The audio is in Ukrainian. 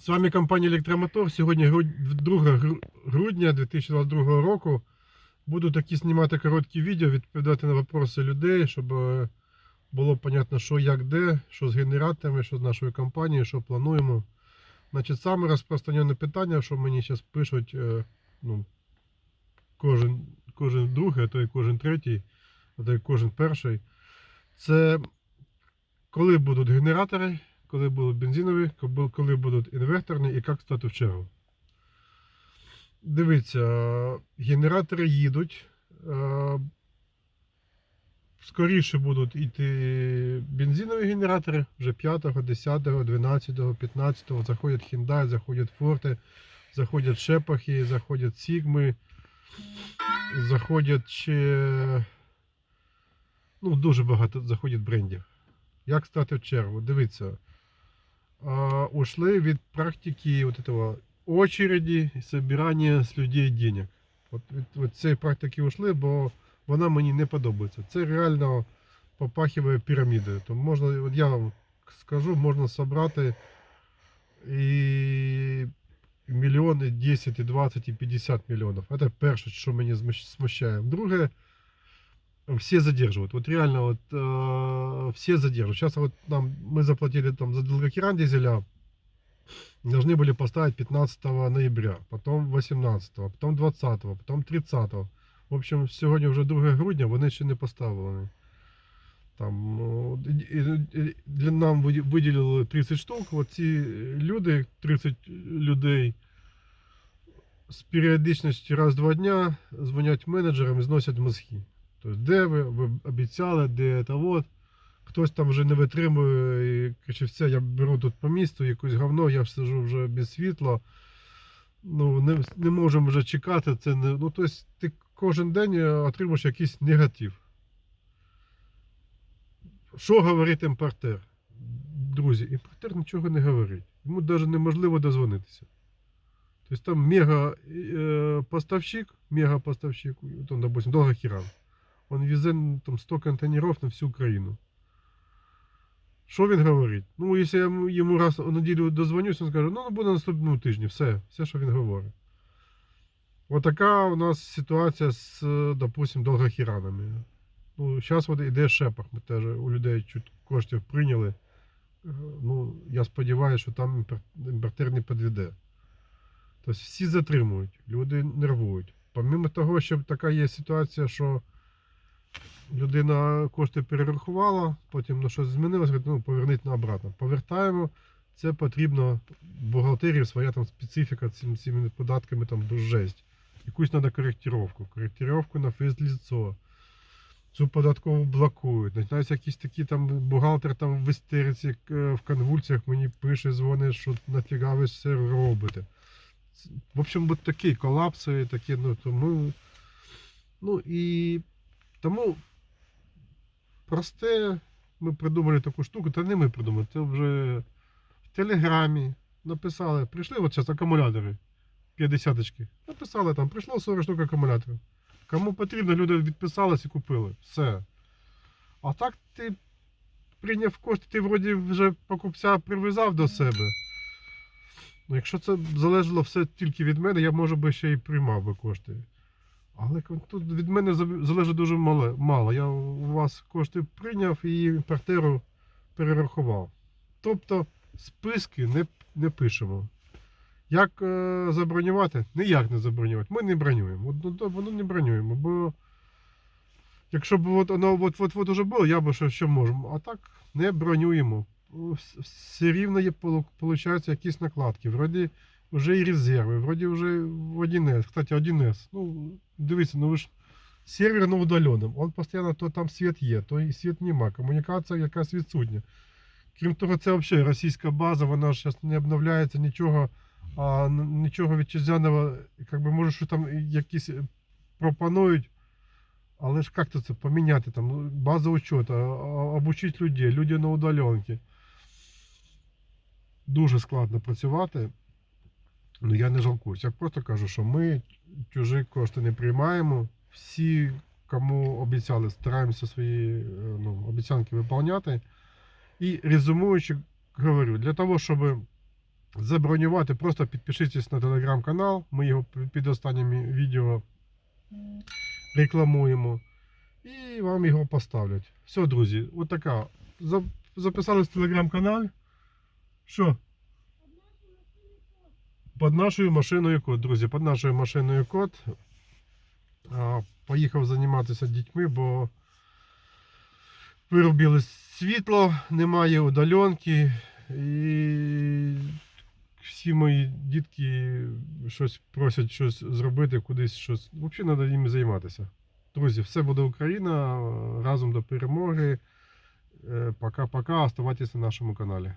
З вами компанія Електромотор. Сьогодні 2 грудня 2022 року. Буду такі знімати короткі відео, відповідати на питання людей, щоб е, було понятно, що як де, що з генераторами, що з нашою компанією, що плануємо. Значить, саме розпространене питання, що мені зараз пишуть е, ну, кожен, кожен другий, а то й кожен третій, а то й кожен перший. Це коли будуть генератори, коли будуть бензинові, коли- будуть інверторні і як стати в чергу. Дивіться, генератори їдуть. е, Скоріше будуть йти бензинові генератори вже 5, 10, 12, 15. Заходять Hyundai, заходять Forte, заходять Шепахи, заходять Сігми, заходять ще. Ну, дуже багато заходять брендів. Як стати в чергу? Дивіться. Ушли від практики вот этого очереди і собирання з людей денег. От від, цієї практики ушли, бо вона мені не подобається. Це реально попахиває пірамідою. То можна, от я вам скажу, можна зібрати і мільйони, і 10, і 20, і 50 мільйонів. Це перше, що мені смущає. Друге, все задерживают. Вот реально вот э, все задерживают. Сейчас вот нам мы заплатили там за долгокеран дизеля. Должны были поставить 15 ноября, потом 18, потом 20, потом 30. В общем, сьогодні вже 2 грудня, вони ще не поставлені. Там ну, і- і- і для нам виді- виділили 30 штук. От ці люди, 30 людей з періодичністю раз в два дня дзвонять менеджерам і зносять мозги. Тобто, де ви, ви обіцяли, де це от. Хтось там вже не витримує і кричить, все, я беру тут по місту якусь говно, я сижу вже без світла. Ну, не, не можемо вже чекати. Це не, ну, тобто, ти кожен день е, отримуєш якийсь негатив. Що говорить імпортер? Друзі, імпортер нічого не говорить. Йому навіть неможливо дозвонитися. Тобто там мега е, поставщик, мега поставщик, Он везе там 100 контейнеров на всю Україну. Що він говорить? Ну, якщо я йому- раз у неділю дозвонюсь, він скаже, ну буде на наступному тижні, все, все, що він говорить. Отака у нас ситуація з, е, допустим, долгохіранами. Ну, зараз от іде шепах, ми теж у людей чуть коштів прийняли. Е, Ну, я сподіваюся, що там імпортер не підведе. Тобто всі затримують, люди нервують. Помимо того, що така є ситуація, що людина кошти перерахувала, потім на щось змінилося, ну, поверніть на обратно. Повертаємо. Це потрібно бухгалтерії, своя там специфіка цим, цими податками там жесть. Якусь треба коректировку. Коректировку на фізліцо. Цю податкову блокують. Починаються якісь такі там бухгалтер там в істериці, е, в конвульсіях мені пише, дзвонить, що нафіга ви все робите. В общем, от такі колапси, такі, ну тому. Ну і тому просте, ми придумали таку штуку, та не ми придумали, це вже в Телеграмі написали, прийшли от зараз акумулятори 50 -очки. Написали там, прийшло 40 штук акумуляторів. Кому потрібно, люди відписались і купили. Все. А так ти прийняв кошти, ти вроді вже покупця прив'язав до себе. Ну, якщо це залежало все тільки від мене, я може би ще й приймав би кошти. Але тут від мене за- залежить дуже мало. Я у вас кошти прийняв і імпортеру перерахував. Тобто списки не, не пишемо. Як е, забронювати? Ніяк не забронювати. Ми не бронюємо. От, ну, воно не бронюємо, бо якщо б от, воно от, от, от уже було, я б що, що можемо. А так не бронюємо. Все рівно є, виходить, якісь накладки. Вроді вже і резерви, вроді вже в 1С. Кстати, 1С. Ну, дивіться, ну ви ж сервер на удаленому. Он постійно то там світ є, то і світ нема. Комунікація якась відсутня. Крім того, це взагалі російська база, вона ж зараз не обновляється нічого, а нічого вітчизняного, як би може, що там якісь е, пропонують. Але ж як то це поміняти там ну, база учета, обучити людей, люди на удаленці. Дуже складно працювати. Ну я не жалкуюсь. Я просто кажу, що ми чужі кошти не приймаємо. Всі, кому обіцяли, стараємося свої е, ну, обіцянки виконувати. І резюмуючи, говорю, для того, щоб забронювати, просто підпишіться на телеграм-канал. Ми його під останніми відео рекламуємо. І вам його поставлять. Все, друзі, от така. За- Записались в телеграм-канал. Що? Під нашою машиною код, друзі, під нашою машиною код. Поїхав займатися дітьми, бо виробили світло, немає удаленки. І всі мої дітки щось просять щось зробити, кудись щось. Взагалі треба їм займатися. Друзі, все буде Україна. Разом до перемоги. Е, Пока-пока. Оставайтесь на нашому каналі.